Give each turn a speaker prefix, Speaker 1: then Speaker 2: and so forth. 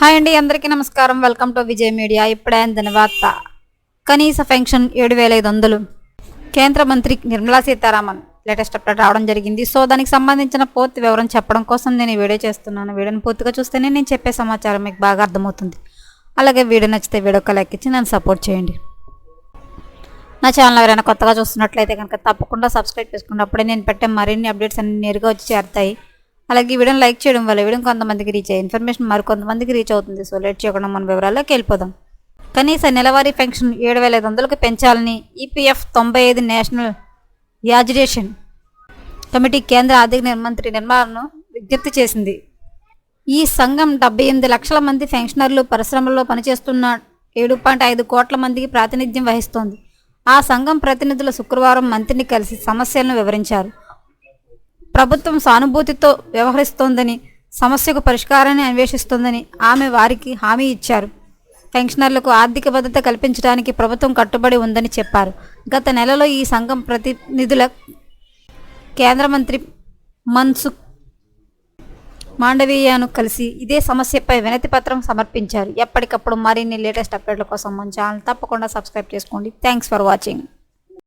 Speaker 1: Hi అండి అందరికీ నమస్కారం. Welcome to Vijay Media. ఇప్పుడే అందిన వార్త. కనీస పెన్షన్ ఏడు వేల ఐదు వందలు. కేంద్ర మంత్రి నిర్మలా సీతారామన్ లేటెస్ట్ అప్డేట్ రావడం జరిగింది. సో దానికి సంబంధించిన పూర్తి వివరం చెప్పడం కోసం నేను వీడియో చేస్తున్నాను. వీడియోని పూర్తిగా చూస్తేనే నేను చెప్పే సమాచారం మీకు బాగా అర్థమవుతుంది. అలాగే వీడియో నచ్చితే వీడియోకి లైక్ ఇచ్చి నన్ను సపోర్ట్ చేయండి. నా ఛానల్ ఎవరైనా కొత్తగా చూస్తున్నట్లయితే కనుక తప్పకుండా సబ్స్క్రైబ్ చేసుకోండి అప్పుడే నేను పెట్టే మరిన్ని అప్డేట్స్ అన్ని నేరుగా వచ్చి చేరుతాయి. అలాగే ఈ వీడియోని లైక్ చేయడం వల్ల వీడియో కొంతమందికి రీచ్ అయ్యే ఇన్ఫర్మేషన్ మరికొంతమందికి రీచ్ అవుతుంది. సో లేట్ చేయకుండా మన వివరాల్లోకి వెళ్ళిపోదాం. కనీస నెలవారీ పెన్షన్ ఏడు వేల ఐదు వందలకు పెంచాలని ఈపీఎఫ్ తొంభై ఐదు నేషనల్ యాజిడేషన్ కమిటీ కేంద్ర ఆర్థిక మంత్రి నిర్మలను విజ్ఞప్తి చేసింది. ఈ సంఘం డెబ్బై ఎనిమిది లక్షల మంది పెన్షనర్లు పరిశ్రమల్లో పనిచేస్తున్న ఏడు పాయింట్ ఐదు కోట్ల మందికి ప్రాతినిధ్యం వహిస్తోంది. ఆ సంఘం ప్రతినిధులు శుక్రవారం మంత్రిని కలిసి సమస్యలను వివరించారు. ప్రభుత్వం సానుభూతితో వ్యవహరిస్తోందని సమస్యకు పరిష్కారాన్ని అన్వేషిస్తోందని ఆమె వారికి హామీ ఇచ్చారు. పెన్షనర్లకు ఆర్థిక భద్రత కల్పించడానికి ప్రభుత్వం కట్టుబడి ఉందని చెప్పారు. గత నెలలో ఈ సంఘం ప్రతినిధుల కేంద్ర మంత్రి మన్సుఖ్ మాండవీయను కలిసి ఇదే సమస్యపై వినతి పత్రం సమర్పించారు. ఎప్పటికప్పుడు మరిన్ని లేటెస్ట్ అప్డేట్ల కోసం మన ఛానల్ తప్పకుండా సబ్స్క్రైబ్ చేసుకోండి. Thanks for watching.